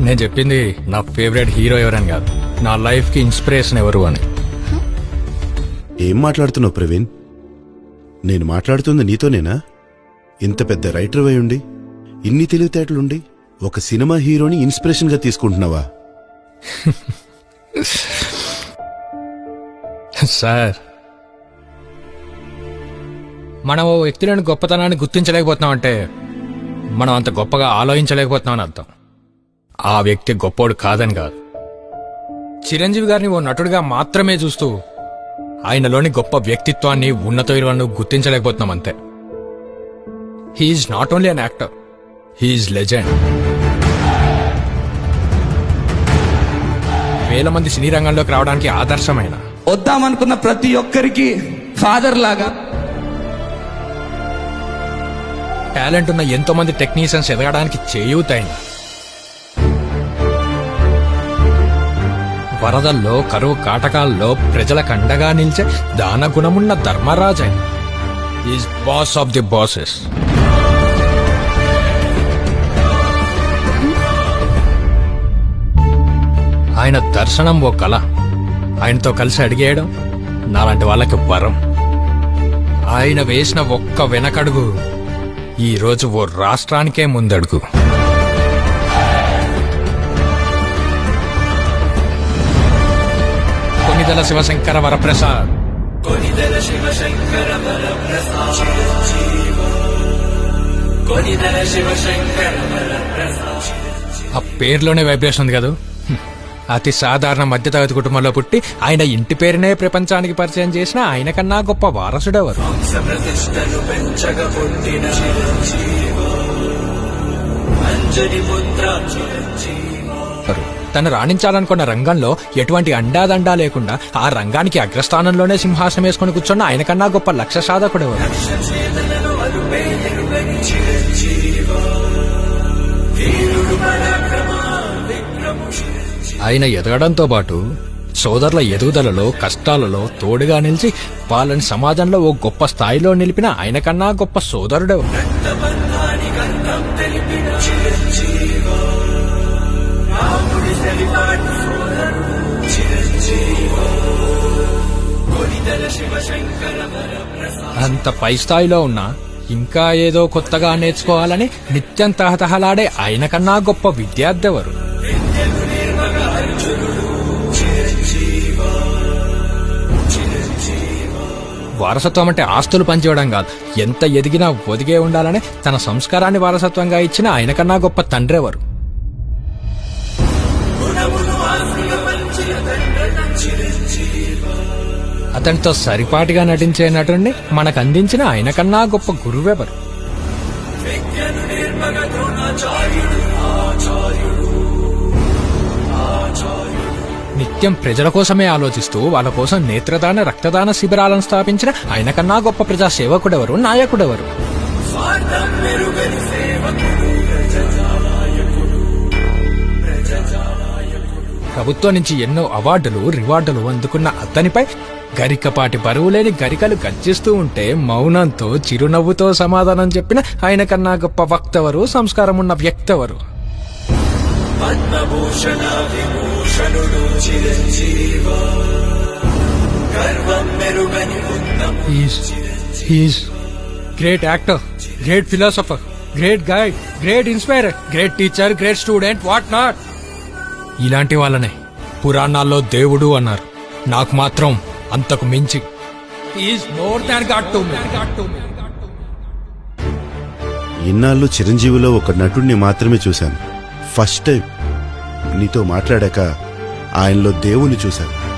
నేను చెప్పింది నా ఫేవరెట్ హీరో ఎవరని కాదు. నా లైఫ్కి ఇన్స్పిరేషన్ ఎవరు అని. ఏం మాట్లాడుతున్నావు ప్రవీణ్? నేను మాట్లాడుతుంది నీతోనేనా? ఇంత పెద్ద రైటర్ అయి ఉండి ఇన్ని తెలివితేటలుండి ఒక సినిమా హీరోని ఇన్స్పిరేషన్గా తీసుకుంటున్నావా? సార్ మనం ఓ వ్యక్తిలోని గొప్పతనాన్ని గుర్తించలేకపోతున్నాం అంటే మనం అంత గొప్పగా ఆలోచించలేకపోతున్నాం అని అర్థం. ఆ వ్యక్తి గొప్పోడు కాదని కాదు. చిరంజీవి గారిని ఓ నటుడిగా మాత్రమే చూస్తూ ఆయనలోని గొప్ప వ్యక్తిత్వాన్ని ఉన్నత విలువలను గుర్తించలేకపోతున్నాం అంతే. He's not only an actor he's legend వేల మంది సినీ రంగంలోకి రావడానికి ఆదర్శమైన. వద్దామనుకున్న ప్రతి ఒక్కరికి ఫాదర్ లాగా. టాలెంట్ ఉన్న ఎంతో మంది టెక్నీషియన్స్ ఎదగడానికి చేయూతైన. వరదల్లో కరువు కాటకాల్లో ప్రజల కండగా నిలిచే దాన గుణమున్న Dharmaraju is boss of the bosses ఆయన దర్శనం ఓ కళ ఆయనతో కలిసి అడిగేయడం నాలాంటి వాళ్ళకి వరం. ఆయన వేసిన ఒక్క వెనకడుగు ఈ రోజు ఓ రాష్ట్రానికే ముందడుగు. కొనిదల శివశంకర వరప్రసాద్. ఆ పేరులోనే వైబ్రేషన్ ఉంది కదా. అతి సాధారణ మధ్యతరగతి కుటుంబంలో పుట్టి ఆయన ఇంటి పేరునే ప్రపంచానికి పరిచయం చేసిన ఆయన కన్నా గొప్ప వారసుడెవరు? తను రాణించాలనుకున్న రంగంలో ఎటువంటి అండాదండా లేకుండా ఆ రంగానికి అగ్రస్థానంలోనే సింహాసనం వేసుకుని కూర్చున్న ఆయన కన్నా గొప్ప లక్ష్య సాధకుడు ఆయన ఎదగడంతో పాటు సోదరుల ఎదుగుదలలో కష్టాలలో తోడుగా నిలిచి వాళ్ళని సమాజంలో ఓ గొప్ప స్థాయిలో నిలిపిన ఆయన కన్నా గొప్ప సోదరుడే అంత పై స్థాయిలో ఉన్నా ఇంకా ఏదో కొత్తగా నేర్చుకోవాలని నిత్యం తహతహలాడే ఆయన కన్నా గొప్ప విద్యార్థి ఎవరు? వారసత్వం అంటే ఆస్తులు పంచివ్వడం కాదు. ఎంత ఎదిగినా ఒదిగే ఉండాలని తన సంస్కారాన్ని వారసత్వంగా ఇచ్చిన ఆయన కన్నా గొప్ప తండ్రి ఎవరు? అతనితో సరిపాటిగా నటించే నటుడిని మనకు అందించిన ఆయన కన్నా గొప్ప గురువెవరు? నిత్యం ప్రజల కోసమే ఆలోచిస్తూ వాళ్ళ కోసం నేత్రదాన రక్తదాన శిబిరాలను స్థాపించిన ఆయన కన్నా గొప్ప ప్రజా సేవకుడెవరు నాయకుడెవరు? ప్రభుత్వం నుంచి ఎన్నో అవార్డులు రివార్డులు అందుకున్న అతనిపై గరికపాటి బరువు లేని గరికలు గర్జిస్తూ ఉంటే మౌనంతో చిరునవ్వుతో సమాధానం చెప్పిన ఆయన కన్నా గొప్ప వక్తెవరు సంస్కారం ఉన్న వ్యక్తెవరు great actor great philosopher great guide great inspirer great teacher great student what not ఇలాంటి వాళ్ళనే. పురాణాల్లో దేవుడు అన్నారు. నాకు మాత్రం అంతకు మించి. ఇన్నాళ్ళు చిరంజీవిలో ఒక నటుడిని మాత్రమే చూశాను. First time. నీతో మాట్లాడాక ఆయనలో దేవుని చూశాను.